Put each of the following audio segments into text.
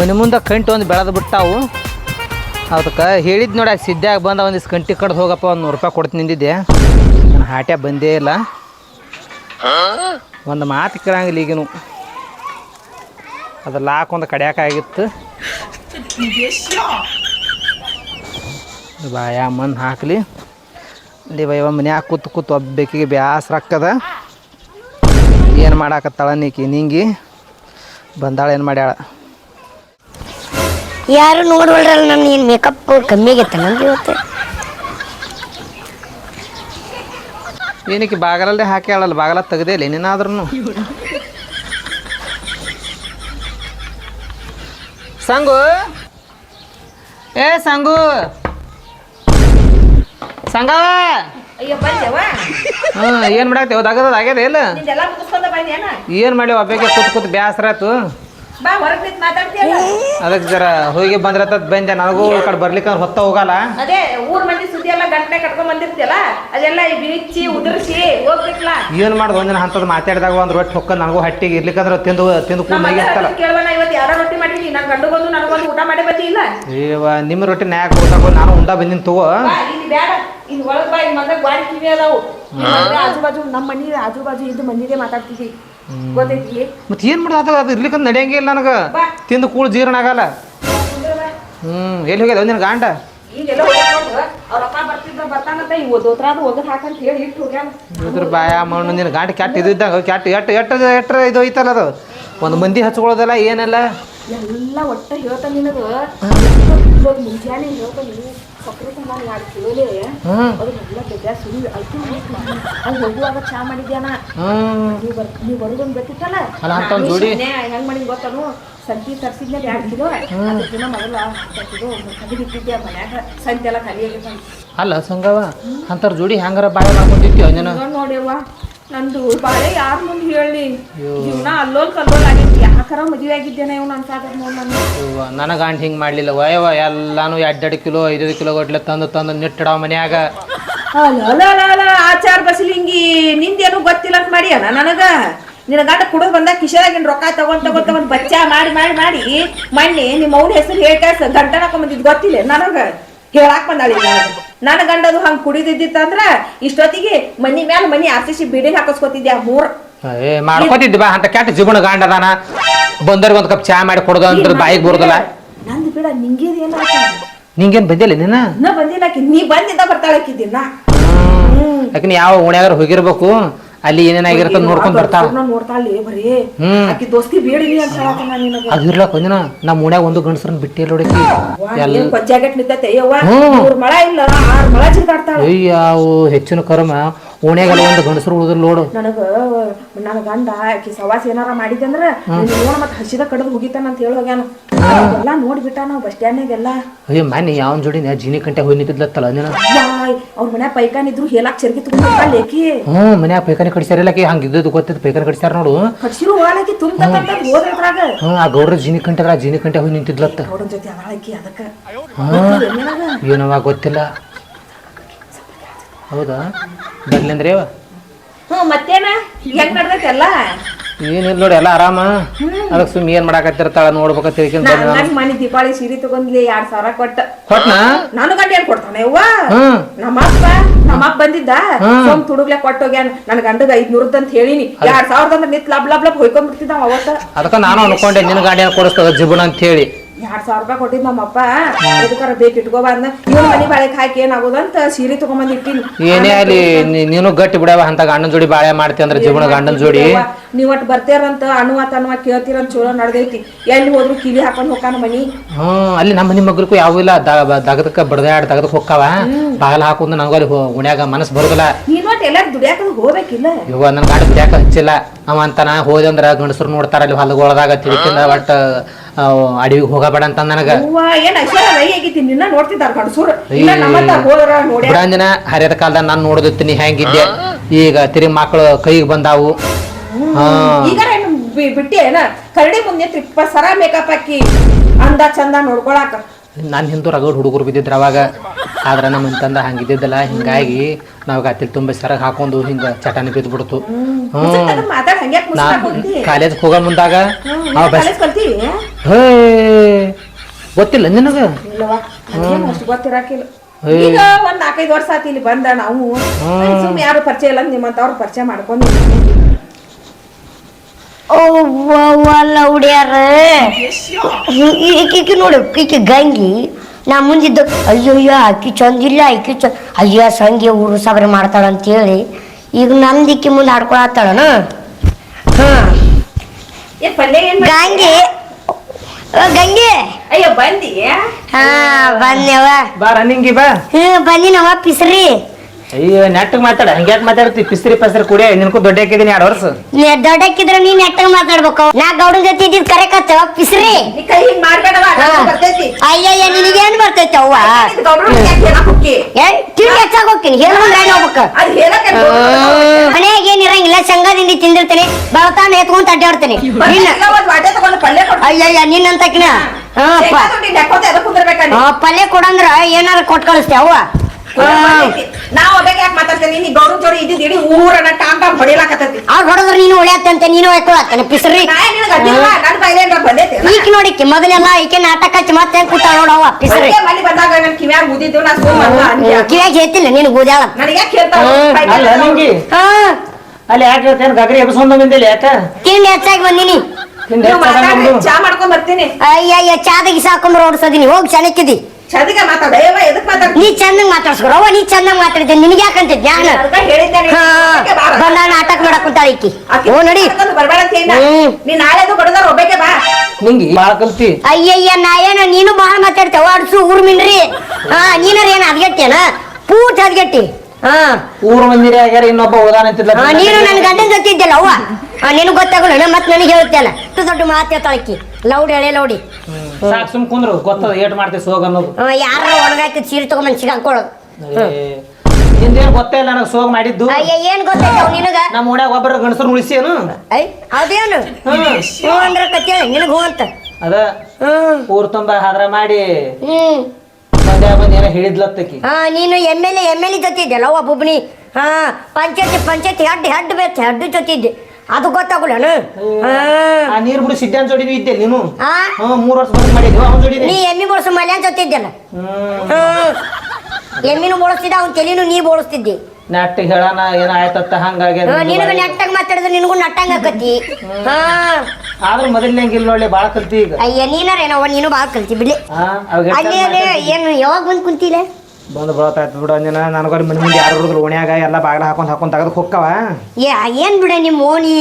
ಮನೆ ಮುಂದೆ ಕಂಟು ಒಂದು ಬೆಳೆದು ಬಿಟ್ಟಾವು. ಅದಕ್ಕೆ ಹೇಳಿದ್ ನೋಡಿ ಸಿದ್ಧಾಗ ಬಂದ ಒಂದಿಷ್ಟು ಕಂಟಿ ಕಡ್ದು ಹೋಗಪ್ಪ, ಒಂದು ನೂರು ರೂಪಾಯಿ ಕೊಡ್ತೀನಿ ನಿಂದಿದ್ದೆ ನಾನು ಹಾಟ್ಯ ಬಂದೇ ಇಲ್ಲ. ಒಂದು ಮಾತು ಕೇಳಂಗಿಲ್ಲ ಈಗಿನ. ಅದು ಲಾಕ್ ಒಂದು ಕಡಿಯಾಕಾಗಿತ್ತು ಬಾಯ ಮಣ್ಣು ಹಾಕಲಿ. ಇಲ್ಲಿ ಬೈವ ಮನ್ಯಾಗ ಕೂತು ಕೂತು ಒಬ್ಬೇಕಿಗೆ ಬ್ಯಾಸ್ರ ಹಾಕದ ಏನು ಮಾಡಾಕತ್ತಾಳ ನೀಕಿ, ನಿಂಗಿ? ಬಂದಾಳ, ಏನು ಮಾಡ್ಯಾಳ? ಯಾರು ನೋಡ್ವಲ್ರಲ್ಲ ನನ್ನ ಏನು ಮೇಕಪ್ ಕಮ್ಮಿ ಆಗೈತೆ ನಂದು ಇವತ್ತು. ಏನಕ್ಕೆ ಬಾಗಲಲ್ಲೇ ಹಾಕ್ಯಾಳಲ್ಲ ಬಾಗಲ ತೆಗ್ದೇ ಇಲ್ಲ ಏನೇನಾದ್ರೂ ಸಂಗು! ಏ ಸಂಗು! ಸಂಗವ ಏನ್ ಬಂದೆವ ಹ್ಞೂ ಏನು ಮಾಡಾಕ್ತೇವ ದಗದ ಆಗ್ಯದ ಇಲ್ಲ ಏನ್ ಮಾಡ್ಯವ ಬಂದೇನ ಏನು ಮಾಡಿ ಒಬ್ಬಾಕೆ ಕೂತ್ ಕೂತ್ ಬ್ಯಾಸರ ಆಯ್ತು ಬಾ ಹೊರಗೆ ನಿಂತು ಮಾತಾಡ್ತೀಯಲ್ಲ? ಅದಕ್ಕೆ ಜರ ಹೋಗಿ ಬಂದ್ರೆ ಬಂದೆ. ನನಗೂ ಈ ಕಡೆ ಬರ್ಲಿಕ್ಕೆ ಹೊತ್ತ ಹೋಗಲ್ಲ. ಅದೇ ಊರ್ ಮಂದಿ ಸುದ್ದಿ ಎಲ್ಲ ಗಂಟೆ ಕಟ್ಕೊಂಡ್ ಬಂದಿರ್ತಿಯಲ್ಲ ಅದೆಲ್ಲ ಈ ಬಿಚ್ಚಿ ಉದುರ್ಸಿ ಹೋಗ್ಬಿಟ್ಲ? ಏನ್ ಮಾಡ್ದು ಒಂದಿನ ಹಂತದ ಮಾತಾಡಿದಾಗ ಒಂದ್ ರೊಟ್ಟಿ ಹೊಕ್ಕ ನನಗೂ ಹಟ್ಟಿಗೆ ಇರ್ಲಿಕ್ಕಂದ್ರೆ ತಿಂದು ತಿಂದು ಕೂಡ ಕೇಳವನ ಇವತ್ತು ಯಾರ ರೊಟ್ಟಿ ಗಂಡು ಬಂದು ನನಗೊಂದು ಊಟ ಮಾಡಿ ಏವ ನಿಮ್ಮ ರೊಟ್ಟಿ ನ್ಯಾಕ್ ಕೊಡ್ತಾಕ ನಾನು ಉಂಡ ಬಂದಿನ ತಗೋ. ಇಲ್ಲಿ ಬೇಡ ಇಲ್ಲಿ ಒಳಗ್ ಬಾ ಇಲ್ಲಿ ಮಂದಾಗ ಗಾಡಿ ಕಿವಿ ಅದಾವು. ಆಜು ಬಾಜು ನಮ್ಮ ಮನಿ ಆಜು ಬಾಜು ಇದು ಮನಿದೇ ಮಾತಾಡ್ತಿದ್ವಿ ಗೊತ್ತೈತಿ? ಮತ್ತೆ ಏನು ಮಾಡೋದು ಅದು? ಅದು ಇರ್ಲಿಕ್ಕಂದ್ರೆ ನಡೆಯಂಗಿಲ್ಲ ನನಗೆ. ಬಾ. ತಿಂದು ಕೂಳು ಜೀರ್ಣ ಆಗಲ್ಲ. ಹ್ಞೂ ಎಲ್ಲಿ ಹೋಗ್ಯದ ಒಂದಿನ ಗಾಂಡ? ಈಗೆಲ್ಲ ಹೋಗ್ಕೊಂಡು ಅವ್ರ ಅಪ್ಪ ಬರ್ತಿದ್ದ ಬರ್ತಾನಂತ ಇವ್ ದೋತ್ರಾದ ಒಗದ್ ಹಾಕಂತ ಹೇಳಿ ಇಟ್ಟು ಹೋಗ್ಯಾನ. ಇದ್ರ ಬಾಯ ಮಣ್ಣು ನಿನ್ನ ಗಾಂಡ ಕೆಟ್ಟ ಇದು ಇದ್ದಂಗೆ ಕೆಟ್ಟ ಎಟ್ ಎಟ್ ಎಟ್ರ ಇದು ಐತಲ್ಲ ಅದು? ಒಂದು ಮಂದಿ ಹಚ್ಕೊಳ್ಳೋದಲ್ಲ ಏನೆಲ್ಲ? ಎಲ್ಲ ಒಟ್ಟ ಹೇಳ್ತಾನೆ ನಿನಗ. ಮುಂಜಾನೆ ಹೇಳ್ತ ಜೋಡಿ? ಹೆಂಗ್ ಗೊತ್ತಾನು ಸಂತಿ ತರ್ಸಿದ್ಮೇಲೆ ಎರಡು ಕಿಲೋ. ಅದ್ರ ದಿನ ಮೊದಲ ಕಿಲೋ ತೆಗೆದಿಟ್ಟಿದ್ದೆ ಮನ್ಯಾಗ? ಸಂತೆ ಎಲ್ಲ ಅಲ್ಲ ಸಂಗವ ಅಂತಾರ ಜೋಡಿ ಹೆಂಗಾರ ಬಾಳೆ ಮಾಡ್ಕೊಂಡಿತ್ತು ನೋಡ್ಯವ್ವ ನಂದು ಬಾಳೆ ಯಾರ ಮುಂದೆ ಹೇಳಿ ಜೀವನ ಅಲ್ಲೋಲ್ ಕಲ್ಲೋಲ್ ಆಗೈತಿ ಯಾಕಾರ ಮದುವೆ ಆಗಿದ್ದೇನೆ ಇವ್ ನನ್ನ ಫಾದರ್ ನೋಡ್ ನಾನು ಅವ್ವ, ನನ್ನ ಗಾಂಡ ಹಿಂಗೆ ಮಾಡಲಿಲ್ಲ. ವಯವ ಎಲ್ಲಾನು ಎರಡೆರಡು ಕಿಲೋ ಐದೈದು ಕಿಲೋ ಗಟ್ಲೆ ತಂದು ತಂದು ನೆಟ್ಟಿಡವ ಮನ್ಯಾಗ. ಅಲ್ಲ ಅಲ್ಲ ಅಲ್ಲ ಅಲ್ಲ ಆಚಾರ ಬಸಲಿಂಗಿ ನಿಂದೇನು ಗೊತ್ತಿಲ್ಲ ಅಂತ ಮಾಡಿ ಅಣ್ಣ ನನಗ? ನಿನ್ನ ಗಂಡ ಕುಡಿದು ಬಂದಾಗ ಕಿಶೆದಾಗಿನ ರೊಕ್ಕ ತಗೊಂಡ್ ತಗೊಂಡ್ ತಗೊಂಡ್ ಬಚ್ಚ ಮಾಡಿ ಮಾಡಿ ಮಾಡಿ ಮಣ್ಣಿ ನಿಮ್ಮ ಅವ್ನ ಹೆಸರು ಹೇಳ್ಕಾಸ ಗಂಟ ಹಾಕೊಂಬಂದಿದ್ ಗೊತ್ತಿಲ್ಲ ನನಗ? ಹೇಳಾಕ್ ಬಂದಾಳಿ ನನ್ನ ಗಂಡದು ಹಂಗ್ ಕುಡಿದಿದ್ದಿತ್ತಂದ್ರ ಇಷ್ಟೊತ್ತಿಗೆ ಮನಿ ಮ್ಯಾಲ ಮನಿ ಆರ್ ಸಿ ಸಿ ಬಿಲ್ಡಿಂಗ್ ಹಾಕಿಸ್ಕೊತಿದ್ದೆ ಆ ಮೂರ್? ಏ ಮಾಡ್ಕೋತಿದ್ದಿ ಬಾ ಅಂತ ಕೆಟ್ಟ ಜೀವನ ಗಾಂಡದಾನ ಅದಾನ. ಒಂದ್ ಒಂದು ಕಪ್ ಚಾ ಮಾಡಿ ಕೊಡೋದು ಅಂದ್ರೆ ಬಾಯಿಗೆ ಬರುದಲ್ಲ. ನಂದು ಬಿಡ ನಿಂಗೇದೇನ ನಿಂಗೇನು ಬಂದಿಲ್ಲ ನೀನ? ಇನ್ನ ಬಂದಿಲ್ಲ ಆಕಿ ನೀ ಯಾವ ಓಣ್ಯಾಗಾರ ಹೋಗಿರ್ಬೇಕು ಅಲ್ಲಿ ಏನೇನಾಗಿರತ್ತ ನೋಡ್ಕೊಂಡ್ ಬರ್ತಾವ ನೋಡ್ತಾಳಿ ಬರೀ. ಹ್ಮ್. ಆಕಿ ದೋಸ್ತಿ ಬೇಡಿನಿ ಅಂತ ಹೇಳತ್ತ ನಿನಗ. ಅದು ಇರ್ಲಕ್ಕ ಒಂದಿನ ನಮ್ಮ ಓಣ್ಯಾಗ ಒಂದು ಗಂಡಸ್ರನ್ನ ಬಿಟ್ಟಿಲ್ಲ ನೋಡಿ ಎಲ್ಲ ಏನ್ ಕೊಂಚಾಗಟ್ ನಿಂತೈತೆ? ಯವ್ವ ಹ್ಮ್. ಮೂರ್ ಮಳ ಇಲ್ಲ ಆರ್ ಮಳ ಜಿಗಾಡ್ತಾಳ. ಅಯ್ಯಾವು ಹೆಚ್ಚಿನ ಕರ್ಮ. ಓಣ್ಯಾಗೆಲ್ಲ ಒಂದು ಗಂಡಸರು ಉಳಿದ್ರು ನೋಡು. ನನಗ ನನ್ನ ಗಂಡ ಆಕಿ ಸವಾಸ ಏನಾರ ಮಾಡಿದಂದ್ರ ನೋಡ ಮತ್ತೆ ಹಸಿದ ಕಡದ್ ಹೋಗಿತಾನ ಅಂತ ಹೇಳಿ ಹೋಗ್ಯಾನ. ಎಲ್ಲಾ ನೋಡ್ಬಿಟ್ಟ ನಾವ್ ಬಸ್ ಸ್ಟ್ಯಾಂಡ್ನಾಗೆಲ್ಲ. ಅಯ್ಯ ಮನೆ ಯಾವನ್ ಜೋಡಿ ಜೀನಿ ಕಂಟೆ ಹೋಗಿ ನಿಂತಿದ್ಲತ್ತಲ್ಲ ನೀನು? ಅವ್ರ ಮನ್ಯಾಗ ಪೈಕಾನ ಇದ್ರು ಹೇಳಾಕ್ ಚರ್ಗಿ ತಗೊಂಡ ಲೇಕಿ ಹ್ಞೂ ಮನ್ಯಾಗ ಪೈಕಾನಿ ಕಡಿಸ್ಯಾರ ಇಲ್ಲಕಿ ಹಂಗೆ ಇದ್ದದ್ದು ಗೊತ್ತಿತ್ತು ಪೈಕಾನಿ ಕಡಿಸ್ಯಾರ ನೋಡು. ಹಸಿರು ಹೋಗಾಲಕಿ ತುಂಬ ಹೋದ್ರಾಗ ಹ್ಞೂ ಆ ಗೌಡ್ರ ಜೀನಿ ಕಂಟೆ ಜೀನಿ ಕಂಟೆ ಹೋಗಿ ನಿಂತಿದ್ಲತ್ತ. ನೋಡನ್ ಜೊತೆ ಅದಕ್ಕೆ. ಏನವ ಗೊತ್ತಿಲ್ಲ. ಹೌದಾ? ಬರ್ಲಿಂದ್ರಿ ಅವ ಹ್ಮ್ ಮತ್ತೇನ? ಹೆಂಗ್ ನಡ್ದೈತಿ ಎಲ್ಲ? ಏನಿಲ್ಲ ನೋಡಿ ಎಲ್ಲ ಆರಾಮ. ಅದಕ್ಕೆ ಸುಮ್ಮನೆ ಏನ್ ಮಾಡಾಕತ್ತಿರ್ತಾಳ ನೋಡ್ಬೇಕ ತಿಳ್ಕೊಂಡ್ ಬಂದೆ ನಾನು. ನನ್ ಮನಿ ದೀಪಾವಳಿ ಸೀರೆ ತಗೊಂಡ್ಲಿ ಎರಡ್ ಸಾವಿರ ಕೊಟ್ಟ. ಕೊಟ್ನಾ? ನಾನು ಗಂಡ ಏನ್ ಕೊಡ್ತಾನೆ ಅವ್ವ ಹ್ಮ್. ನಮ್ಮಪ್ಪ ನಮ್ಮಪ್ಪ ಬಂದಿದ್ದ. ಸೋಮ್ ತುಡುಗ್ಲೆ ಕೊಟ್ಟೋಗ್ಯಾನ ನನ್ ಗಂಡಗ ಐದ್ನೂರದ್ ಅಂತ ಹೇಳಿನಿ. ಎರಡ್ ಸಾವಿರದ ಅಂದ್ರೆ ನಿತ್ ಲಬ್ ಲಬ್ ಲಬ್ ಹೊಯ್ಕೊಂಡ್ಬಿಡ್ತಿದ್ದ ಅವ ಅವತ್ತ. ಅದಕ್ಕ ನಾನು ಅನ್ಕೊಂಡೆ ನಿನ್ನ ಗಾಡಿ ಕೊಡಿಸ್ತದ ಜಿಬುಣ ಅಂತ ಹೇಳಿ. ಎರಡ್ ಸಾವಿರ ರೂಪಾಯಿ ಕೊಟ್ಟಿದ್ ನಮ್ಮಪ್ಪ. ಎದಕ್ಕಾರ ಬೇಕು ಇಟ್ಕೋ ಬಂದ ಮನೆ ಮನಿ ಬಾಳೆಕ್ ಹಾಕಿ ಏನಾಗೋದಂತ ಸೀರೆ ತಗೊಂಬಂದ್ ಇಟ್ಟಿನಿ. ಏನೇ ಅಲ್ಲಿ ನೀನು ಗಟ್ಟಿ ಬಿಡವ ಅಂತ ಗಂಡನ ಜೋಡಿ ಬಾಳೆ ಮಾಡ್ತಿ ಅಂದ್ರೆ ಜೀವನ ಗಂಡನ ಜೋಡಿ. ನೀವ್ ಒಟ್ ಬರ್ತೀರಂತ ಅನುವ ತನುವ ಕೇಳ್ತೀರಂತ ಚಲೋ ನಡ್ದೈತಿ. ಎಲ್ಲಿ ಹೋದ್ರು ಕಿವಿ ಹಾಕೊಂಡ್ ಹೋಗಾನ ಮನಿ. ಹ್ಮ್ ಅಲ್ಲಿ ನಮ್ಮ ಮನಿ ಮಗ್ರಿಗೂ ಯಾವ ಇಲ್ಲ. ದಗದಕ್ಕ ಬಡದಾಡ್ ತೆಗದಕ್ ಹೋಗ್ತಾವ ಬಾಗಲ ಹಾಕೊಂಡು ನಂಗ ಅಲ್ಲಿ ಗುಣ್ಯಾಗ ಓಣ್ಯಾಗ ಮನಸ್ಸು ಬರೋದಿಲ್ಲ. ನೀನ್ ಒಟ್ ಎಲ್ಲಾರು ದುಡಿಯಾಕ ಹೋಗ್ಬೇಕಿಲ್ಲ? ಇವ ನನ್ನ ಗಾಡಿ ದುಡಿಯಾಕ ಹಚ್ಚಿಲ್ಲ. ಅವ ಅಂತಾನ ಹೋದೆ ಅಂದ್ರ ಗಂಡಸರು ನೋಡ್ತಾರ ಅಲ್ಲಿ ಹೊಲಗೊಳದಾಗ ತಿಳ್ಕಿಂದ ಒಟ್ಟ ಅಡವಿಗೆ ಹೋಗಬೇಡ ಅಂತ ನನಗ. ಬಿಡಂಜನ ಹರಿಯದ ಕಾಲದಾಗ ನಾನು ನೋಡದಿತ್ತೀನಿ ಹೆಂಗಿದ್ದೆ ಈಗ ತಿರಿ ಮಕ್ಕಳು ಕೈಗೆ ಬಂದಾವು. ಬಿಟ್ಟಿ ಏನ? ಕರಡಿ ಮುಂದೆ ಸರ ಮೇಕಪ್ ಹಾಕಿ ಅಂದ ಚಂದ ನೋಡ್ಕೊಳಾಕ. ನಾನು ಹಿಂದೂ ರಗಡ್ ಹುಡುಗರು ಬಿದ್ದಿದ್ರು ಅವಾಗ. ಆದ್ರೆ ನಮ್ಮ ತಂದ ಹಂಗಿದ್ದಿದ್ದಲ್ಲ ಹಿಂಗಾಗಿ ನಾವು ಗತ್ತಿಲ್ ತುಂಬ ಸೆರಗ್ ಹಾಕೊಂಡು ಹಿಂಗೆ ಚಟಾನಿ ಬಿದ್ದು ಬಿಡ್ತು ಹ್ಞೂ ನಾ ಮುಸ್ತಾಕ್ ಕಾಲೇಜ್ಗೆ ಹೋಗೋ ಮುಂದಾಗ ನಾವು ಅವ ಬಸ್ ಹೇ ಗೊತ್ತಿಲ್ಲ ನಿನಗೆ? ಗೊತ್ತಿರಾಕಿಲ್ಲ. ಈಗ ಒಂದ್ ನಾಲ್ಕೈದು ವರ್ಷ ಆತಿ ಇಲ್ಲಿ ಬಂದ ನಾವು. ಯಾರು ಪರಿಚಯ ಇಲ್ಲ ನಿಮ್ಮಂತವ್ರು ಪರಿಚಯ ಮಾಡ್ಕೊಂಡು ಹುಡಿಯಾರ ಈಕಿ ನೋಡಿ ಈಕಿ ಗಂಗಿ ನಾ ಮುಂದಿದ್ದ ಅಯ್ಯೋ ಅಯ್ಯೋ ಆಕಿ ಚಂದಿಲ್ಲ ಆಕಿ ಚಂದ ಅಯ್ಯೋ ಸಂಗಿ ಊರು ಸಬರಿ ಮಾಡ್ತಾಳ ಅಂತೇಳಿ ಈಗ ನಂದಿಕ್ಕಿ ಮುಂದೆ ಆಡ್ಕೊಳತ್ತಾಳನ ಹಾ. ಏನ್ ಪಲ್ಯ ಏನ್ ಗಂಗಿ ಓ ಗಂಗಿ. ಅಯ್ಯೋ ಬಂದಿ? ಹಾ ಬಂದ್ಯವ ಬಾ ರನ್ನಿಂಗಿ ಬಾ. ಹ್ಮ್ ಬಂದಿನವ ಪಿಸ್ರಿ. ಅಯ್ಯೋ ನೆಟ್ಟಗ್ ಮಾತಾಡ. ಹಂಗ್ಯಾಕ್ ಮಾತಾಡ್ತಿ? ಪಿಸ್ರಿ ಪಸ್ರಿ ಕುಡಿಯ? ನಿನ್ಕು ದೊಡ್ಡ ಹಾಕಿದೀನಿ ಎರಡು ವರ್ಷ. ನೀ ದೊಡ್ಡಕ್ಕಿದ್ರ ನೀನ್ ನೆಟ್ಟಗ್ ಮಾತಾಡ್ಬೇಕು. ನಾ ಗೌಡನ್ ಜೊತೆ ಇದ್ದಿದ್ ಕರೆಕತ್ತ ಪಿಸ್ರಿ. ನೀ ಕೈ ಹಿಂಗ್ ಮಾಡ್ಬೇಡವ? ನಂಗ್ ಬರ್ತೈತಿ. ಅಯ್ಯಯ್ಯ ನಿನಗೇನ್ ಬರ್ತೈತೆ ಅವ್ವ? ಏನ್ ಹೆಚ್ಚಾಗ ಹೋಗ್ತೀನಿ? ಹೇಳ್ಕೊಂಡ್ ರಾಣಿ ಹೋಗ್ಬೇಕ. ಅದ್ ಹೇಳಕ್ ಏನ್ ಗೌಡ್ರು? ಮನ್ಯಾಗ ಏನ್ ಇರಂಗಿಲ್ಲ ಶಂಗಾ ತಿಂದಿರ್ತೀನಿ ಬಲತಾನ ಎತ್ಕೊಂತ ಅಡ್ಡಾಡ್ತೀನಿ. ವಾಟೆ ತಗೊಂಡು ಪಲ್ಯ ಕೊಡು. ಅಯ್ಯಯ್ಯ ನಿನ್ನಂತಕಿನ ಹಾ ಪ- ನೀ? ಹಾ, ಪಲ್ಯ ಕೊಡಂದ್ರ ಏನಾರ ಕೊಟ್ ಕಳಿಸ್ತೇವ. ನಾವ್ ಒಬ್ಬಾಗ ಯಾಕೆ ಮಾತಾಡ್ತೇನೆ? ನೀ ಗೌರವ ಜೋಡಿ ಇದ್ದಿದ್ ಇಡೀ ಊರನ್ನ ಟಾಮ್ ಟಾಮ್ ಹೊಡಿಲಾಕತ್ತೈತಿ ಅವ್ರ್ ಹೊಡೆದ್ರೆ ನೀನು ಉಳಿಯತ್ತಂತೆ ನೀನು ಹಾಕೊಳತ್ತೇನೆ ಪಿಸ್ರಿ? ನನ್ ಬಂದೈತಿ ಈಕ ನೋಡಿಕ್ಕೆ ಮೊದಲೆಲ್ಲ ಈಕೆ ನಾಟಕ ಹಚ್ಚಿ ಮತ್ತೆ ಹೆಂಗ್ ಕೂತಾಳ ನೋಡ ಪಿಸ್ರಿ. ಮನೆ ಬಂದಾಗ ನನ್ ಕಿವ್ಯಾಗ ಊದಿದ್ದು ನಾ ಸುಮ್ಮ. ಕಿವಿಯಾಗ ಹೇಳ್ತಿಲ್ಲ ನೀನು ಗೋದ್ಯಾಳ ನನಗೆ ಅಲ್ಲಿ ಯಾಕೆ ಹೇಳ್ತೇನೆ ಗಗರಿ ಎಬ್ಸ್ಕೊಂಡ್ ಬಂದಿಲ್ಲ ಯಾಕ? ತಿಂಡಿ ಹೆಚ್ಚಾಗಿ ಬಂದಿನಿ. ಚಾ ಮಾಡ್ಕೊಂಡ್ ಬರ್ತೀನಿ. ಅಯ್ಯಯ್ಯ ಚಾದಗಿ ಹಾಕೊಂಡ್ರೆ ಓಡಿಸೋದಿನಿ ಹೋಗಿ ಚೆನ್ನಾಗಿದ್ದಿ ಚದಿಗ ಮಾತಾಡ. ಅಯ್ಯವ್ವ ಎದಕ್ ಮಾತಾಡ ನೀ ಚಂದಂಗ್ ಮಾತಾಡ್ಸ್ಕೊರ ಅವ್ವ ನೀ ಚಂದಂಗ್ ಮಾತಾಡಿದ್ದೆ. ನಿನಗೆ ಯಾಕಂತ ಜ್ಞಾನ? ಅದ್ಕ ಹೇಳಿದ್ದೆ ನೀನು. ಹಾ. ಒಬ್ಬಾಕೆ ಬಾ. ಬಂದ ನಾಟಕ ಮಾಡಕ್ ಕುಂತಾಳ ಈಕಿ. ಓ ನಡಿ. ಬರ್ಬೇಡ ಅಂತ. ಹ್ಮ್. ನೀ ನಾಳೆದು ಬಡದಾರ ಒಬ್ಬಕ್ಕೆ ಬಾ. ನಿಂಗಿ ಬಾಳ ಕಲ್ತಿ. ಅಯ್ಯಯ್ಯ ನಾ ಏನ ನೀನು ಬಹಳ ಮಾತಾಡ್ತೇವ ಅಡ್ಸು ಊರ್ ಮಿನ್ರಿ ಹಾ ನೀನರ ಏನ ಅದ್ಗೆಟ್ಟೇನ ಪೂಟ್ ಅದ್ಗೆಟ್ಟಿ. ಹಾ. ಊರ್ ಮಂದಿರ ಆಗ್ಯಾರ ಇನ್ನೊಬ್ಬ ಅಂತಿದ್ಲ. ಹಾ, ನೀನು ನನ್ನ ಗಂಡನ ಜೊತೆ ಇದ್ದಲ್ಲ ಅವ್ವ? ನಿನಗ್ ಗೊತ್ತಾಗಲ್ಲ ಮತ್ ನನಗೆ ಹೇಳ್ತೇಲ್ಲ ಇಷ್ಟು ದೊಡ್ಡ ಮಾತು ಹೇಳ್ತಾಳಕಿ ಲೌಡ್ ಎಳೆ ಲೌಡಿ. ಸಾಕ್ ಸುಮ್ ಕುಂದ್ರು ಗೊತ್ತದ ಏಟ್ ಮಾಡ್ತೀವಿ ಸೋಗ ಅನ್ನೋದು. ಯಾರ ಒಣಗಾಕಿ ಸೀರೆ ತಗೊಂಡ್ ಸಿಗಾಕೊಳ್ಳೋದು ನಿಂದೇನ್ ಗೊತ್ತೇ ಇಲ್ಲ ನನಗೆ ಸೋಗ್ ಮಾಡಿದ್ದು. ಅಯ್ಯ ಏನ್ ಗೊತ್ತಾಯ್ತು ನಿನಗ? ನಮ್ಮ ಓಣ್ಯಾಗ ಒಬ್ಬರ ಗಣಸರು ಉಳಿಸೇನು ಐ ಅದೇನು ಹ್ಞೂ ಅಂದ್ರೆ ಕತ್ತೇಳಿ ನಿನಗೆ ಹ್ಞೂ ಅಂತ. ಅದ ಊರ್ ತುಂಬಾ ಹಾದ್ರ ಮಾಡಿ ಹ್ಮ್. ಮಂದ್ಯ ಮಂದಿ ಏನೋ ಹೇಳಿದ್ಲತ್ತಕಿ. ಹಾ ನೀನು M L A M L A ಜೊತೆ ಇದೆಯಲ್ಲ ಅವ್ವ ಬುಬ್ನಿ ಹಾ ಪಂಚಾಯತಿ ಪಂಚಾಯತಿ ಹೆಡ್ ಹೆಡ್ ಬೇತ್ ಹೆಡ್ ಜೊತೆ ಇದ್ದೆ. ಅದು ಗೊತ್ತಾಗಲ್ಲ ನೀರು ಆ. ನೀರ್ ಬಿಡು ಸಿದ್ಧಾಂತ ಜೋಡಿನೂ ಇದ್ದೆ ನೀನು. ಹಾ ಮೂರ್ ವರ್ಷ ಬಂದ್ ಮಾಡಿದ್ವಿ ಅವನ್ ಜೋಡಿನಿ? ನೀ ಎಮ್ಮಿ ಬಳಸು ಮಳೆ ಅಂತ ಹೊತ್ತಿದ್ದಲ್ಲ ಹ್ಮ್. ಎಮ್ಮಿನೂ ಬೋಳಿಸ್ತಿದ್ದ ಅವ್ನ ತಲೆನೂ ನೀ ಬೋಳಿಸ್ತಿದ್ದಿ. ನೆಟ್ಟಿಗೆ ಹೇಳಣ ಏನಾಯ್ತತ್ತ ಹಂಗಾಗಿ ನಿನಗ ನೆಟ್ಟಾಗ ಮಾತಾಡಿದ್ರೆ ನಿನಗೂ ನಟ್ಟಂಗ ಆಕತಿ. ಹಾ. ಆದ್ರೂ ಮೊದಲನೇ ಇಲ್ಲ ಒಳ್ಳೆ ಬಾಳ ಕಲ್ತಿ ಈಗ. ಅಯ್ಯ ನೀನಾರ ಏನೋ ನೀನು ಬಾಳ ಕಲ್ತಿ ಬಿಡ್ಲಿ. ಹಾ ಅವಾಗ ಅಲ್ಲಿ ಅಲ್ಲಿ ಏನು ಯಾವಾಗ ಬಂದ್ ಕುಂತಿಲ್ಲ ಬಂದು ಬರತ್ತಾಯ್ತು ಬಿಡು ಅಂದಿನ. ನನಗ ಮನೆ ಮುಂದೆ ಯಾರು ಹುಡುಗ್ರು ಓಣ್ಯಾಗ ಎಲ್ಲ ಬಾಗಿಲ ಹಾಕೊಂಡು ಹಾಕೊಂಡು ತೆಗೆದು ಹೋಕ್ಕವ? ಏ ಏನ್ ಬಿಡ ನಿಮ್ಮ ಓಣಿ?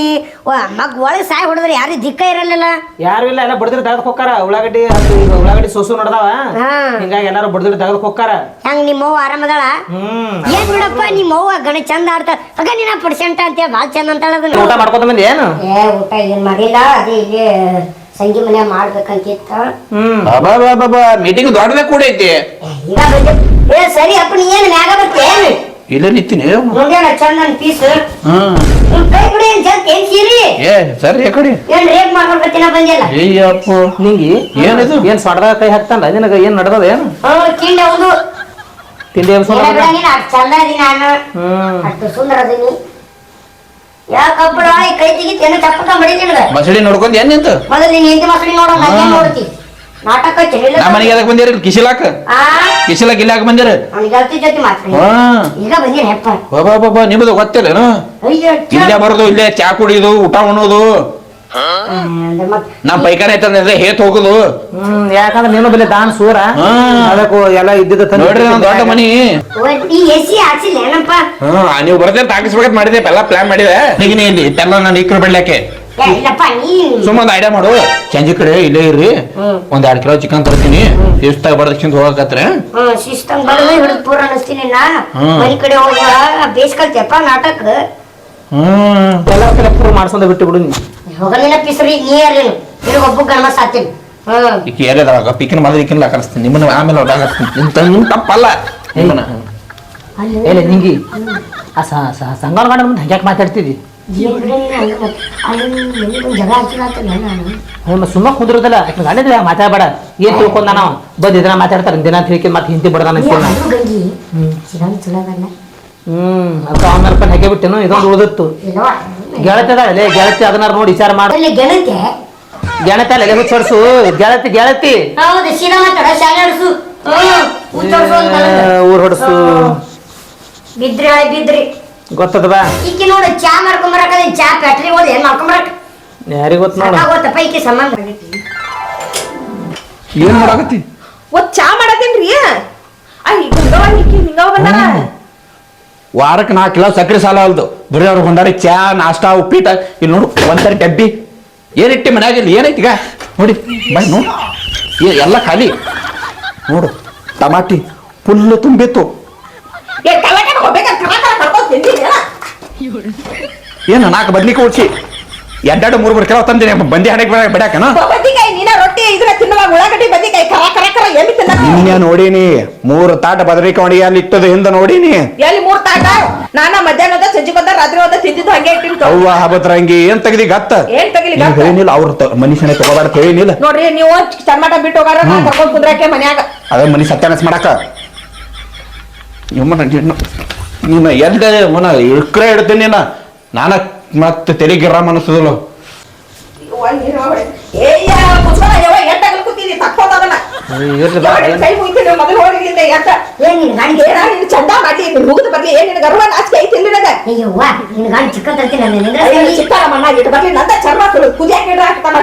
ಮಗ್ ಒಳಗೆ ಸಾಯಿ ಹೊಡೆದ್ರೆ ಯಾರು ದಿಕ್ಕ ಇರಲಿಲ್ಲ? ಯಾರು ಇಲ್ಲ ಎಲ್ಲ ಬಡ್ದಿರ್ ತೆಗೆದು ಹೋಕ್ಕಾರ. ಉಳ್ಳಾಗಡ್ಡಿ ಉಳ್ಳಾಗಡ್ಡಿ ಸೊಸು ನೋಡ್ದಾವ? ಹಾ. ಹಿಂಗಾಗಿ ಎಲ್ಲಾರು ಬಡ್ದಿರ್ ತೆಗೆದು ಹೋಕ್ಕಾರ. ಹಂಗ ನಿಮ್ಮ ಅವ್ವ ಆರಾಮದಾಳ? ಏನ್ ಬಿಡಪ್ಪ ನಿಮ್ಮ ಅವ್ವ ಗಣ ಚಂದ ಆಡ್ತ ಅಗ ನಿನ್ನ ಪರ್ಸೆಂಟ್ ಅಂತ ಭಾಳ ಚಂದ ಅಂತಾಳ ಊಟ ಮಾಡ್ಕೊತ ಬಂದಿ ಏನು ಏ ಊಟ ಏನ್ ಮಾಡಿಲ್ಲ ಅದೇ ಇಲ್ಲಿ ಸಂಗಿ ಮನೆ ಮಾಡ್ಬೇಕಂತಿತ್ತ? ಮೀಟಿಂಗ್ ದೊಡ್ಡದೇ ಕೂಡ ಐತಿ. ಈಗ ಬಂದೆ. ಏ ಸರಿ ಅಪ್ಪ ನೀ ಏನ್ ಮ್ಯಾಗ ಬರ್ತಿ? ಏನ್ ಇಲ್ಲ ನಿಂತೀನಿ. ಮುಂದೇನ ಚಂದ ಪೀಸ್. ಕೈ ಬಿಡಿ ಏನ್ ಜಲ್ತ್ ಏನ್ ಸೀರಿ ಏ ಸರಿ ಆ ಕಡೆ. ಏನ್ ರೇಪ್ ಮಾಡ್ಕೊಂಡ್ ಬರ್ತೀನ ಬಂದಿಲ್ಲ ಅಯ್ಯಪ್ಪ ನಿಂಗಿ ಏನಿದು? ಏನ್ ಸೊಡ್ದಾಗ ಕೈ ಹಾಕ್ತಾನ? ನಿನಗ ಏನ್ ನಡ್ದದ ಏನು? ಹ್ಮ್ ಕಿಂಡಿ ಹೌದು. ತಿಂಡಿ ಏನ ಚಂದ ಅದೀನಿ ನಾನು. ಅಷ್ಟು ಸುಂದರ ಅದೀನಿ ಯಾಕಪ್ಪಡ ಕೈ ತೆಗಿತಿ ಏನೋ ಚಪ್ಪಕ ಬಡಿ ನಿನಗ? ಮಸಳಿ ನೋಡ್ಕೊಂಡ್ ಏನ್ ನಿಂತು? ಮೊದಲು ನೀನ್ ಹೆಂಡತಿ ಮಕ್ಕಳಿಗೆ ನೋಡೋ ನಂಗೇನ್ ನೋಡ್ತಿ? ನಾಟಕ ಚೆಲ್ಲ ನಾ ಮನೆಗೆ ಅದಕ್ಕೆ ಬಂದಿರ ಕಿಶಿಲಾಕ ಆ? ಕಿಶಿಲಾಕ ಇಲ್ಲಾಕ ಬಂದಿರ. ಅವ್ನಿಗೆ ಜೊತೆ ಈಗ ಬಂದಿನ ಹೆಪ್ಪ. ಬಾಬಾ ಅಯ್ಯೋ ಇಲ್ಲೇ ಬರೋದು ಇಲ್ಲೇ ಚಾ ಕುಡಿಯೋದು ಊಟ ಉಣ್ಣೋದು ನಮ್ ಪೈಖಾನೆ ಐತಂದ್ರೆ ಹೇತ್ ಹೋಗುದು. ಹ್ಮ್ ಯಾಕಂದ್ರೆ ನೀನು ಬಲೆ ದಾನ್ ಸೂರ. ಅದಕ್ಕೂ ಎಲ್ಲ ಇದ್ದಿದ್ದ ತಂದು ನೋಡ್ರಿ ನಮ್ ದೊಡ್ಡ ಮನಿ. ಹ್ಮ್ ನೀವು ಬರ್ತೀರ ತಾಕಿಸ್ಬೇಕಂತ ಮಾಡಿದೆ ಎಲ್ಲ ಪ್ಲಾನ್ ಮಾಡಿದೆ. ಈಗ ನೀ ಇಲ್ಲಿ ತೆಲ್ಲ ನಾನು ಇಕ್ರು ಬಿಡ್ಲಾಕೆ ಏ, ಇಲ್ಲಪ್ಪ ನೀ ಸುಮ್ಮ ಐಡಿಯಾ ಮಾಡು. ಸಂಜೆ ಕಡೆ ಇಲ್ಲೇ ಇರ್ರಿ. ಒಂದ್ ಎರಡ್ ಕಿಲೋ ಚಿಕನ್ ತರ್ತೀನಿ. ಶಿಸ್ತಾಗ ಬಡದಕ್ಕಿಂತ ಹೋಗಕತ್ರೆ. ಹ್ಮ್. ಶಿಸ್ತಂಗ್ ಬಡದು ಹಿಡಿದು ಪೂರ ಅನಿಸ್ತೀನಿ ನಾ. ಹ್ಮ್. ಮನೆ ಕಡೆ ಬೇಸ್ಕಲ್ತಿಯಪ್ಪ ನಾಟಕ? ಹ್ಮ್. ಎಲ್ಲ ಕಡೆ ಪೂರ ಮಾಡ್ಸಂದ ಬಿಟ್ಟು ಬಿಡು ನೀ ಹೋಗಲಿನ ಪಿಸ್ರಿ ನೀ ಯಾರೇನು ನಿನಗೆ ಒಬ್ಬ ಗಂಡ ಸಾತೀನಿ ಹ್ಮ್ ಈಗ ಏರಿಯಾದಾಗ ಪಿಕ್ಕಿನ ಮೊದಲು ಇಕ್ಕಿನ ಕಲಿಸ್ತೀನಿ ನಿಮ್ಮನ್ನ ಆಮೇಲೆ ತಪ್ಪಲ್ಲ. ನಿಮ್ಮನ್ನ. ಏಲೆ ನಿಂಗಿ. ಆ ಸ ಸ- ಸಂಗನ ಗಂಡ ಮುಂದೆ ಹಂಗ್ಯಾಕೆ ಮಾತಾಡ್ತಿದ್ದಿ ಹಂಗ ಸುಮ್ಮ ಕುಂದ್ರದಲ್ಲ. ಗಂಡದ ಮಾತಾಡಬೇಡ. ಏನ್ ತಿಳ್ಕೊಂಡ ನಾವು ಬಂದ್ ಇದನ್ನ ಮಾತಾಡ್ತಾರ. ದಿನ ತಿಳ್ಕಿ ಮತ್ತೆ ಹಿಂದಿ ಹ್ಮ್. ಅದ ಆಮೇಲೆ ಪನ್ ಹಾಕಿ ಬಿಟ್ಟೆನು? ಇದೊಂದು ಉಳಿದಿತ್ತು. ಗೆಳತಿ ಅದಾಳೆ ಗೆಳತಿ ಅದನ್ನ ನೋಡಿ ವಿಚಾರ ಮಾಡ. ಅಲ್ಲಿ ಗೆಳತೆ. ಗೆಳತಿ ಅಲ್ಲ ಹುಚ್ಚರ್ಸು ಗೆಳತಿ ಗೆಳತಿ. ಹೌದು ಸೀದಾ ಮಾತಾಡ ಶಾಲೆ ಆ, ಊರ್ ಹೊಡ್ಸು. ಬಿದ್ರಿ ಹಳೆ ಬಿದ್ರಿ. ಗೊತ್ತದ ಬಾ. ಈಕಿ ನೋಡು ಚಾ ಮಾಡ್ಕೊಂಬರಕ ಚಾ ಫ್ಯಾಕ್ಟ್ರಿ ಹೋದ ಏನ್ ಮಾಡ್ಕೊಂಬರಕ? ಯಾರಿಗೆ ಗೊತ್ತ ನೋಡ. ಸಾಕಾಗೋತಪ್ಪ ಈಕಿ ಸಂಬಂಧ. ಏನ್ ಮಾಡಾಕತ್ತಿ? ಒತ್ ಚಾ ಮಾಡತ್ತೇನ್ರಿ ಆ ಈ ಹಿಂಗ ಹಿಂಗವ ಬಂದಾರ ವಾರಕ್ಕೆ ನಾಲ್ಕು ಕಿಲೋ ಸಕ್ಕರೆ ಸಾಲ ಅಲ್ದು. ಬರೀ ಅವ್ರು ಹೊಂದಾಡಿ ಚಾ ನಾಷ್ಟ ಉಪ್ಪಿಟ ಇಲ್ಲಿ ನೋಡು ಒಂದ್ಸರಿ ಡಬ್ಬಿ. ಏನಿಟ್ಟಿ ಮನ್ಯಾಗ ಇಲ್ಲ? ಏನೈತಿ ಈಗ? ನೋಡಿ ಬೈ ನೋಡು. ಏ ಎಲ್ಲ ಖಾಲಿ. ನೋಡು ಟಮಾಟಿ ಫುಲ್ಲು ತುಂಬಿತ್ತು. ಏನು ನಾಲ್ಕು ಬದ್ಲಿಕ್ಕೆ ಉಡ್ಸಿ ಎರಡೆರಡು ಮೂರು ಮೂರು ಕಿಲೋ ತಂದಿನಿ ಬಂದಿ ಹಣೆಗೆ ಬಿಡಕನ ಬದ್ನಿಕಾಯಿ ನೀನ ರೊಟ್ಟಿ ಇದ್ರ ತಿನ್ನುವಾಗ ಉಳ್ಳಾಗಡ್ಡಿ ಬದ್ನಿಕಾಯಿ ಕರ ಕರ ಕರ ಎಲ್ಲಿ ತಿನ್ನ ನಿನ್ನೆ ನೋಡೀನಿ ಮೂರು ತಾಟ ಬದರಿ ಕೊಂಡಿ ಅಲ್ಲಿ ಇಟ್ಟದ ಹಿಂದ ನೋಡೀನಿ. ಎಲ್ಲಿ ಮೂರು ತಾಟ? ನಾನ ಮಧ್ಯಾಹ್ನದ ಸಜ್ಜಿ ಬಂದ ರಾತ್ರಿ ಹೋದ ತಿಂದಿದ್ದು ಹಂಗೆ ಇಟ್ಟಿನ್ ಅವ್ವ ಹಬತ್ರಂಗಿ ಏನ್ ತೆಗ್ದಿ ಗತ್ತ? ಏನ್ ತೆಗಿಲಿ ಗತ್ತ? ಹೇಳಿನಿಲ್ಲ ಅವ್ರ ಮನುಷ್ಯನ ತಗೋಬಾರ್ದು ಹೇಳಿನಿಲ್ಲ. ನೋಡ್ರಿ ನೀವು ಟಮಾಟ ಬಿಟ್ಟು ಹೋಗಾರ ನಾ ಕರ್ಕೊಂಡ್ ಕುಂದ್ರಾಕೆ ಮನ್ಯಾಗ. ಅದ ಮನಿ ಸತ್ಯಾನಸ್ ಮಾಡಕ. ನಿಮ್ಮ ನೀನು ಎಲ್ದ ಮನ ಇಳ್ಕ್ರೆ ಇಡ್ತೀನಿ ನೀನ ನಾನ ಮತ್ತೆ ತೆರಿಗೆ ರಾಮ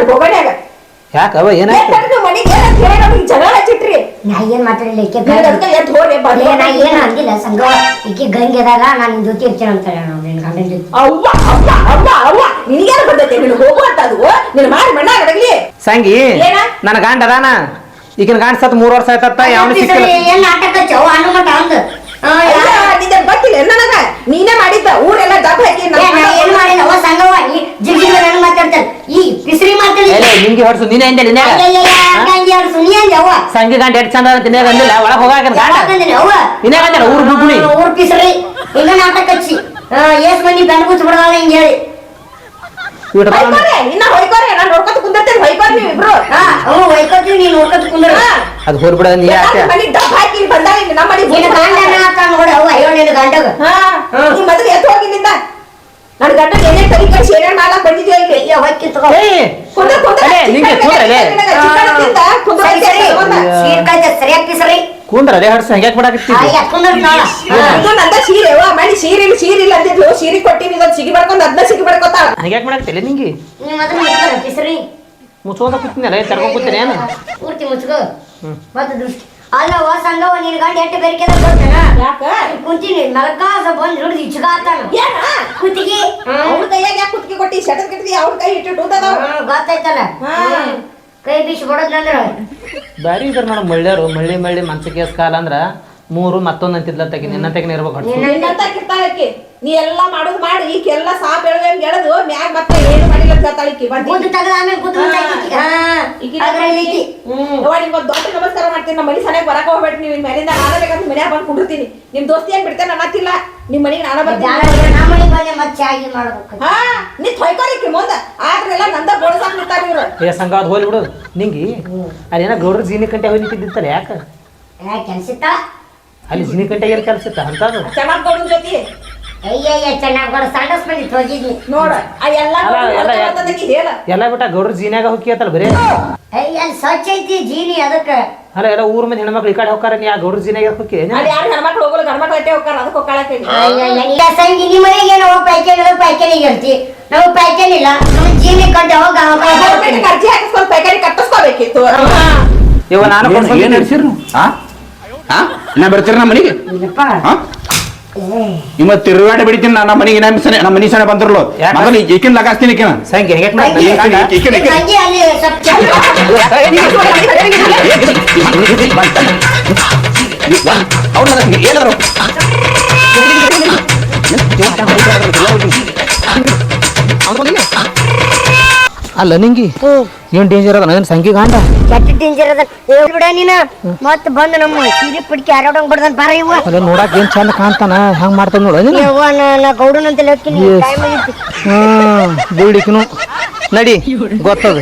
ಬೋಗಣ್ಯಾಗ ಯಾಕವ ಏನಾಯ್ತು ಮನೆಗೆ ಜಗಳ ಹಚ್ಚಿಟ್ರಿ ನಾ ಏನ್ ಮಾತಾಡಿಲ್ಲ ಈಕೆ ನಿನ್ ಅದಕ್ಕೆ ಎದ್ದು ಹೋಗಿ ನಾ ಏನ್ ಅಂದಿಲ್ಲ ಸಂಘ ಈಕೆ ಗಂಗೆ ಅದಾಗ ನಾನು ನಿನ್ ಜೊತೆ ಇರ್ತೀನಿ ಅಂತಾಳೆ ನಾವು ನಿನ್ನ ಗಂಡನ ಜೊತೆ. ಅವ್ವ ಅವ್ವ ಅವ್ವ ಅವ್ವ. ನಿನಗೇನು ಬರ್ತೈತೆ ನಿನಗೆ ಹೋಗುವಂತದು ನಿನ್ನ ಮಾಡಿ ಮಣ್ಣ ಅಡಗಲಿ ಸಂಗಿ ಏನ? ನನ್ನ ಗಂಡ ಅದಾನ. ಈಗಿನ ಗಂಡ ಸತ್ ಮೂರ್ ವರ್ಷ ಆಯ್ತತ್ತ ಯಾವ ಸಿಕ್ಕಿಲ್ಲ. ಏನ್ ನಾಟಕ ಹಚ್ಚವು ಹಣ್ಣು ಮಟ ಅಂದ್ ಆ, ಯಾ- ನಿಂದ ಗೊತ್ತಿಲ್ಲ ನನಗ? ನೀನೇ ಮಾಡಿದ್ದ ಊರೆಲ್ಲ ಡಬ್ಬ ಹಾಕಿ ಏ, ನಾ ಏನ್ ಮಾಡಿಲ್ಲ? ಅವ ಸಂಘವ ಈ ಜಿಗ್ ಜಿಗ್ ಮಾತಾಡ್ತಾನೆ ಈ ಹೊಡ್ಸು ನೀನೇ ಹಿಂದೆ ನಿನ್ನೆ ಗಂಗೆ ಆಡು ಸುನಿ ಗಂಟೆ ಎಷ್ಟ್ ಚಂದ ಅಂತ ನಿನಗೆ ಅಂದಿಲ್ಲ ಒಳಗ್ ಹೋಗಾಕ ಗಂಡ ಊರು ಅಂದಿನಿ ಅವ್ವ? ನಿನಗೆ ಅಂದಿಲ್ಲ ಊರ್ ಆ, ಊರ್ ಪಿಸ್ರಿ. ಹಿಂಗ ನಾಟಕ ಹಚ್ಚಿ. ಏಸ್ ಮಂದಿ ಬೆನ್ ಕೂತ್ ಬಿಡಲ್ಲ ಹಿಂಗ ಹೇಳಿ. ಅವ್. ಅದು ಹೋರ್ಬಿಡ ನೀ ಯಾಕೆ? ಮೊದಲು ಎತ್ತು ಹೋಗಿಲ್ಲಿಂದ ನನ್ನ ಗಂಡ ಏನೇ ತಲೆ ಕಳಿಸಿ ಏನೇನ್ ಮಾಡಕ್ ಬಂದಿದ್ಯೋ ಇಲ್ಲಿ. ಅಯ್ಯೋ ಹೊಕ್ಕಿ ತಗೋ ಏಯ್ ಕುಂದ್ರ ಕುಂದ್ರ. ಅಲೆ, ನಿಂಗೆ ಕುಂದ್ರ ಅಲೆ. ಚಿಕ್ಕನದಿಂದ ಕುಂದ್ರ ಸರಿ ಸರಿ ಸೀರ್ಕಾಯ್ತ ಸರಿಯಾಗಿ ಪಿಸ್ರಿ ಕುಂದ್ರ ಅದೇ ಹಡ್ಸ ಹಂಗ್ಯಾಕ್ ಇದು ನಂದ ಸೀರೆ ವಾ ಮಾಡಿ ಸೀರೆ ಇಲ್ಲ ಸೀರೆ ಇಲ್ಲ ಅಂತಿದ್ಲು ಸೀರೆ ಕೊಟ್ಟಿನಿ ಇದೊಂದು ಸಿಗಿ ಬಡ್ಕೊಂಡ್ ಅದನ್ನ ಸಿಗಿ ಬಡ್ಕೊತಾಳ ಹಂಗ್ಯಾಕ್ ಮಾಡಾಕತ್ತಿಲ್ಲ ನಿಂಗೆ? ನೀವು ಮೊದಲು ಮುಚ್ಕೋ ಪಿಸ್ರಿ ಮುಚ್ಚೋದ ಕೂತಿನಲ್ಲ ತರ್ಕೊಂಡ್ ಕೂತೀನಿ ಏನು? ಪೂರ್ತಿ ಮುಚ್ಕೋ. ಮತ್ತೆ ದೃಷ್ಟಿ. ಅಲ್ಲವ ಸಂಗವ ನಿನ್ ಗಂಡ ಎಟ್ಟು ಬೆರಿಕೆ ಕೊಡ್ತಾನ ಯಾಕ? ಕುಂತೀನಿ ಮಲಕಾಸ ಬಂದ್ ಹಿಡಿದು ಇಚ್ಕಾತಾನ ಏನ? ಕುತ್ತಿಗೆ. ಅವ್ರ ಕೈಯಾಗ ಯಾಕೆ ಕುತ್ತಿಗೆ ಕೊಟ್ಟಿ? ಶಟರ್ ಕಿಟ್ಟಿ ಅವ್ರ ಕೈ ಇಟ್ಟು ಗೊತ್ತಾಯ್ತಲ್ಲ. ಕೈ ಬೀಸಿ ಬಡದ್ನಂದ್ರ ಬ್ಯಾರಿ ಇದ್ರ ನೋಡ ಮಳ್ಳ್ಯಾರು ಮಳ್ಳಿ ಮಳ್ಳಿ ಮಂಚ ಕೇಸ್ ಕಾಲ ಅಂದ್ರ ಮೂರು ಮತ್ತೊಂದ್ ಅಂತಿದ್ಲ ತಗಿ ನಿನ್ನ ತಗಿನ ಇರ್ಬೇಕು ಹೊಡ್ಸು. ನಿನ್ನಂತ ಕಿರ್ತಾಳಕಿ ನೀ ಎಲ್ಲ ಮಾಡೋದು ಮಾಡಿ ಈಕೆ ಎಲ್ಲಾ ಸಾಪ್ ಎಳವೇನ್ ಎಳೆದು ಮ್ಯಾಗ ಮತ್ತೆ ಏನು ಮಾಡಿಲ್ಲ ಅಂತ ಹೇಳ್ತಾಳಿಕಿ ಬಂದಿ ಗುದ್ದು ತೆಗ್ದ ಆಮೇಲೆ ಐತಿ ಹ್ಮ್. ಯವ್ವ ದೊಡ್ಡ ನಮಸ್ಕಾರ ಮಾಡ್ತೀನಿ. ನಮ್ಮ ಮನೆ ಸನಿಯಾಗ ಬರಕ ಹೋಗ್ಬೇಡಿ ನೀವು ಮನೆಯಿಂದ ನಾನು ಬೇಕಂತ ಮನ್ಯಾಗ ಬಂದು ಕುಂಡಿರ್ತೀನಿ. ನಿಮ್ ದೋಸ್ತಿ ಏನ್ ಬಿಡ್ತೇನೆ ಅನ್ನತ್ತಿಲ್ಲ. ನಿಮ್ ಮನೆಗೆ ನಾನು ಬರ್ತೀನಿ. ಬ್ಯಾಡ ಈಗ ನಾ ಮನೆಗ್ ಬಂದೆ ಮತ್ತೆ ಚಾಗಿ ಮಾಡ್ಬೇಕು. ಹಾ ನೀ ತೊಯ್ಕೋರಿಕಿ ಏ ಸಂಘ ಅದು ಹೋಲಿ ಬಿಡು. ನಿಂಗಿ ಅಲ್ಲಿ ಗೌಡ್ರ ಜೀನಿ ಕಂಟೆ ಹೋಗಿ ನಿಂತಿದ್ದಿತ್ತಲ್ಲ ಯಾಕ? ಕೆಲ್ಸಿತ್ತ ಅಲ್ಲಿ ಜೀನಿ ಕಂಟೆ ಏನ್ ಕೆಲಸ ಇತ್ತ? ಅಂತದು ಚೆನ್ನಾಗ್ ಜೊತೆ. ಅಯ್ಯಯ್ಯ ಚೆನ್ನಾಗಿ ಬಂದಿತ್ತು ನೋಡ ಎಲ್ಲಾ ಎಲ್ಲ- ಹೇಳ. ಎಲ್ಲ ಬಿಟ್ಟ ಗೌಡ್ರ ಜೀನ್ಯಾಗ ಹೋಗಿ ಆತಲ್ಲ ಬರೀ ಅಯ್ಯ ಅಲ್ಲಿ ಸ್ವಚ್ಛ ಐತಿ ಜೀನಿ ಅದಕ್ಕೆ? ಅಲ್ಲ ಎಲ್ಲ ಊರ್ ಮಂದಿ ಹೆಣ್ಮಕ್ಳು ಈ ಕಡೆ ಹೋಗ್ತಾರ ನೀ ಆ ಗೌಡ್ರ ಜೀನ್ಯಾಗ ಹೋಗಿ ಯಾರು ಹೆಣ್ಮಕ್ಳು ಹೋಗಲ್ಲ ಗಂಡ್ಮಕ್ಳು ಹೋಗ್ತಾರ ಅದಕ್ಕೆ ಹೋಗ್ಕೊಳಕ್ಕೆ ಎಲ್ಲ ಸಂಗಿ ಏನೋ ಪೈಕೇನಿ ಪೈಕೇನಿ ಇರ್ತಿ ನಾವು ಪ್ಯಾಕೇಜ್ ಇಲ್ಲ ನಮ್ಮ ಜೀನಿ ಕಂಟೆ ಹೋಗ ಗೌರ್ಮೆಂಟ್ ಅರ್ಜಿ ಹಾಕಿಸ್ಕೊಂಡು ಪೈಕಾರಿ ಕಟ್ಟಿಸ್ಕೋಬೇಕಿತ್ತು ಇವ ನಾನು ಏನ್ ಕೊಡ್ಸ್ಕೊಂಡ್ ಏನ್ ನಡ್ಸಿರ್ನು ಹಾ ಹಾ ನಾ ಬರ್ತೀರ ನಮ್ಮ ಮನೆಗೆ ಇಲ್ಲಪ್ಪ ಹಾ ಏ ನಿಮ್ಮ ತಿರುಗಾಡ ಬಿಡ್ತೀನಿ ನಾ ನಮ್ಮ ಮನೆಗೆ ನಮ್ಮ ಸನೆ ನಮ್ಮ ಮನೆ ಸನೆ ಬಂದಿರಲ್ಲ ಯಾಕ? ಮೊದಲು ಈಕಿನ ಲಗಾಸ್ತೀನಿ ಈಕಿನ ಸಂಖ್ಯೆ ಹೆಂಗೆ ಸಂಗಿ, ಅಲ್ಲ ನಿಂಗಿ? ಏನ್ ಡೇಂಜರ್ ಅದ? ಏನು ಸಂಗಿ ಗಾಂಡ? ಕೆಟ್ಟ ಡೇಂಜರ್ ಅದ. ಬಿಡ ನೀನ. ಮತ್ತ ಬಂದ್ ನಮ್ಮ ಸೀರೆ ಪಡ್ಕಿ ಆರಾಡಂಗ್ ಬಡ್ದನ್ ಬಾರ ಇವ ಅಲ್ಲ ನೋಡಕ್ ಏನ್ ಚಂದ ಕಾಣ್ತಾನ? ಹಂಗ್ ಮಾಡ್ತಾನ ನೋಡ ನೀನು ಯವ್ವ ನಾ ಗೌಡನ್ ಅಂತ ಹೇಳ್ತೀನಿ. ಟೈಮ್ ಆಗೈತಿ. ಹ್ಞೂ ಬೀಳಿಕಿನು ನಡಿ ಗೊತ್ತದ